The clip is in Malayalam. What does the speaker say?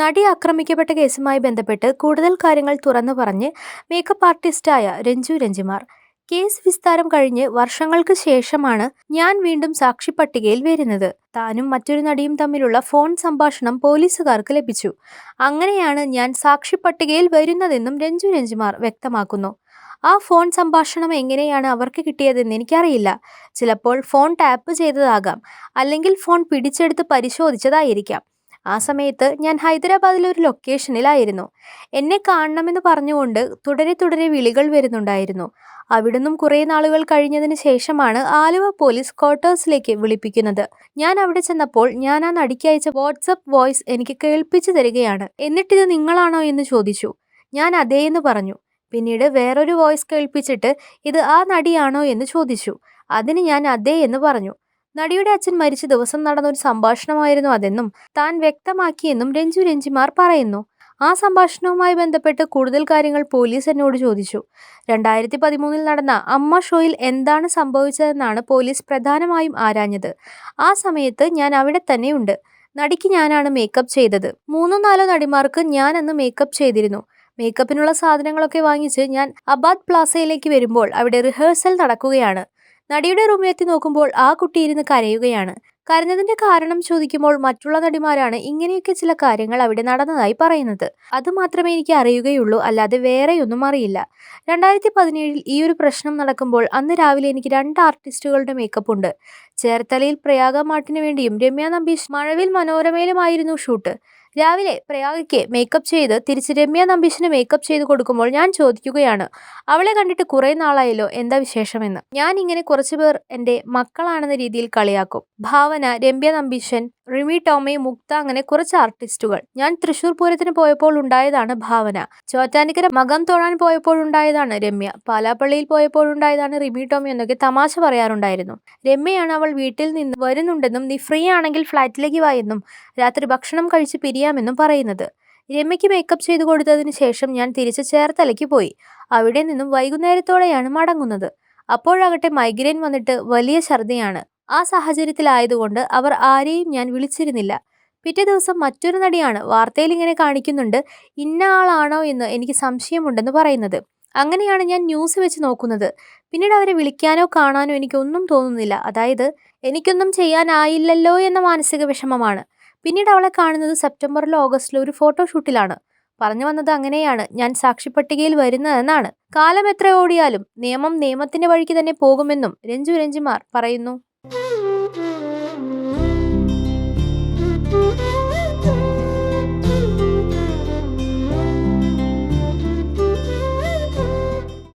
നടി ആക്രമിക്കപ്പെട്ട കേസുമായി ബന്ധപ്പെട്ട് കൂടുതൽ കാര്യങ്ങൾ തുറന്നു പറഞ്ഞ് മേക്കപ്പ് ആർട്ടിസ്റ്റായ രഞ്ജു രഞ്ജിമാർ. കേസ് വിസ്താരം കഴിഞ്ഞ് വർഷങ്ങൾക്ക് ശേഷമാണ് ഞാൻ വീണ്ടും സാക്ഷി പട്ടികയിൽ വരുന്നത്. താനും മറ്റൊരു നടിയും തമ്മിലുള്ള ഫോൺ സംഭാഷണം പോലീസുകാർക്ക് ലഭിച്ചു. അങ്ങനെയാണ് ഞാൻ സാക്ഷി പട്ടികയിൽ വരുന്നതെന്നും രഞ്ജു രഞ്ജിമാർ വ്യക്തമാക്കുന്നു. ആ ഫോൺ സംഭാഷണം എങ്ങനെയാണ് അവർക്ക് കിട്ടിയതെന്ന് എനിക്കറിയില്ല. ചിലപ്പോൾ ഫോൺ ടാപ്പ് ചെയ്തതാകാം. അല്ലെങ്കിൽ ഫോൺ പിടിച്ചെടുത്ത് പരിശോധിച്ചതായിരിക്കാം. ആ സമയത്ത് ഞാൻ ഹൈദരാബാദിലെ ഒരു ലൊക്കേഷനിലായിരുന്നു എന്നെ കാണണമെന്ന് പറഞ്ഞുകൊണ്ട് തുടരെ തുടരെ വിളികൾ വരുന്നുണ്ടായിരുന്നു. അവിടുന്നും കുറേ നാളുകൾ കഴിഞ്ഞതിന് ശേഷമാണ് ആലുവ പോലീസ് ക്വാർട്ടേഴ്സിലേക്ക് വിളിപ്പിക്കുന്നത്. ഞാൻ അവിടെ ചെന്നപ്പോൾ ഞാൻ ആ നടിക്ക് അയച്ച വാട്സപ്പ് വോയിസ് എനിക്ക് കേൾപ്പിച്ചു തരികയാണ്. എന്നിട്ടിത് നിങ്ങളാണോ എന്ന് ചോദിച്ചു. ഞാൻ അതേ എന്ന് പറഞ്ഞു. പിന്നീട് വേറൊരു വോയിസ് കേൾപ്പിച്ചിട്ട് ഇത് ആ നടിയാണോ എന്ന് ചോദിച്ചു. അതിന് ഞാൻ അതേ എന്ന് പറഞ്ഞു. നടിയുടെ അച്ഛൻ മരിച്ച ദിവസം നടന്ന ഒരു സംഭാഷണമായിരുന്നു അതെന്നും താൻ വ്യക്തമാക്കിയെന്നും രഞ്ജു രഞ്ജിമാർ പറയുന്നു. ആ സംഭാഷണവുമായി ബന്ധപ്പെട്ട് കൂടുതൽ കാര്യങ്ങൾ പോലീസ് എന്നോട് ചോദിച്ചു. രണ്ടായിരത്തി പതിമൂന്നിൽ നടന്ന അമ്മ ഷോയിൽ എന്താണ് സംഭവിച്ചതെന്നാണ് പോലീസ് പ്രധാനമായും ആരാഞ്ഞത്. ആ സമയത്ത് ഞാൻ അവിടെ തന്നെയുണ്ട്. നടിക്ക് ഞാനാണ് മേക്കപ്പ് ചെയ്തത്. മൂന്നോ നാലോ നടിമാർക്ക് ഞാൻ അന്ന് മേക്കപ്പ് ചെയ്തിരുന്നു. മേക്കപ്പിനുള്ള സാധനങ്ങളൊക്കെ വാങ്ങിച്ച് ഞാൻ അബാദ് പ്ലാസയിലേക്ക് വരുമ്പോൾ അവിടെ റിഹേഴ്സൽ നടക്കുകയാണ്. നടിയുടെ റൂമിലെത്തി നോക്കുമ്പോൾ ആ കുട്ടി ഇരുന്ന് കരയുകയാണ്. കരഞ്ഞതിന്റെ കാരണം ചോദിക്കുമ്പോൾ മറ്റുള്ള നടിമാരാണ് ഇങ്ങനെയൊക്കെ ചില കാര്യങ്ങൾ അവിടെ നടന്നതായി പറയുന്നത്. അത് മാത്രമേ എനിക്ക് അറിയുകയുള്ളൂ അല്ലാതെ വേറെയൊന്നും അറിയില്ല. രണ്ടായിരത്തി പതിനേഴിൽ ഈ ഒരു പ്രശ്നം നടക്കുമ്പോൾ അന്ന് രാവിലെ എനിക്ക് രണ്ട് ആർട്ടിസ്റ്റുകളുടെ മേക്കപ്പ് ഉണ്ട്. ചേർത്തലയിൽ പ്രയാഗ മാട്ടിന് വേണ്ടിയും രമ്യ നമ്പീഷ് മഴവിൽ മനോരമയിലുമായിരുന്നു ഷൂട്ട്. രാവിലെ പ്രയാഗയ്ക്ക് മേക്കപ്പ് ചെയ്ത് തിരിച്ച് രമ്യ നമ്പീഷിന് മേക്കപ്പ് ചെയ്ത് കൊടുക്കുമ്പോൾ ഞാൻ ചോദിക്കുകയാണ് അവളെ കണ്ടിട്ട് കുറേ നാളായല്ലോ എന്താ വിശേഷമെന്ന്? ഞാൻ ഇങ്ങനെ കുറച്ചു പേർ എന്റെ മക്കളാണെന്ന രീതിയിൽ കളിയാക്കും. ഭാവന രമ്യ നമ്പീശൻ റിമി ടോമി മുക്ത അങ്ങനെ കുറച്ച് ആർട്ടിസ്റ്റുകൾ. ഞാൻ തൃശൂർ പൂരത്തിന് പോയപ്പോൾ ഉണ്ടായതാണ് ഭാവന. ചോറ്റാനിക്കര മകം തൊഴാൻ പോയപ്പോൾ ഉണ്ടായതാണ് രമ്യ. പാലാപ്പള്ളിയിൽ പോയപ്പോഴുണ്ടായതാണ് റിമി ടോമി എന്നൊക്കെ തമാശ പറയാറുണ്ടായിരുന്നു. രമ്യയാണ് അവൾ വീട്ടിൽ നിന്ന് വരുന്നുണ്ടെന്നും നീ ഫ്രീ ആണെങ്കിൽ ഫ്ലാറ്റിലേക്ക് വായെന്നും രാത്രി ഭക്ഷണം കഴിച്ച് പിരിയാമെന്നും പറയുന്നത്. രമ്യയ്ക്ക് മേക്കപ്പ് ചെയ്തു കൊടുത്തതിന് ശേഷം ഞാൻ തിരിച്ച് ചേർത്തലയ്ക്ക് പോയി. അവിടെ നിന്നും വൈകുന്നേരത്തോടെയാണ് മടങ്ങുന്നത്. അപ്പോഴാകട്ടെ മൈഗ്രെയിൻ വന്നിട്ട് വലിയ ഛർദിയാണ്. ആ സാഹചര്യത്തിലായതുകൊണ്ട് അവർ ആരെയും ഞാൻ വിളിച്ചിരുന്നില്ല. പിറ്റേ ദിവസം മറ്റൊരു നടിയാണ് വാർത്തയിൽ ഇങ്ങനെ കാണിക്കുന്നുണ്ട് ഇന്ന ആളാണോ എന്ന് എനിക്ക് സംശയമുണ്ടെന്ന് പറയുന്നത്. അങ്ങനെയാണ് ഞാൻ ന്യൂസ് വെച്ച് നോക്കുന്നത്. പിന്നീട് അവരെ വിളിക്കാനോ കാണാനോ എനിക്കൊന്നും തോന്നുന്നില്ല. അതായത് എനിക്കൊന്നും ചെയ്യാനായില്ലല്ലോ എന്ന മാനസിക വിഷമമാണ്. പിന്നീട് അവളെ കാണുന്നത് സെപ്റ്റംബറിലോ ഓഗസ്റ്റിലോ ഒരു ഫോട്ടോഷൂട്ടിലാണ് പറഞ്ഞു വന്നത് അങ്ങനെയാണ്. ഞാൻ സാക്ഷിപ്പട്ടികയിൽ വരുന്നതെന്നാണ് കാലം എത്ര ഓടിയാലും നിയമം നിയമത്തിന്റെ വഴിക്ക് തന്നെ പോകുമെന്നും രഞ്ജു രഞ്ജിമാർ പറയുന്നു.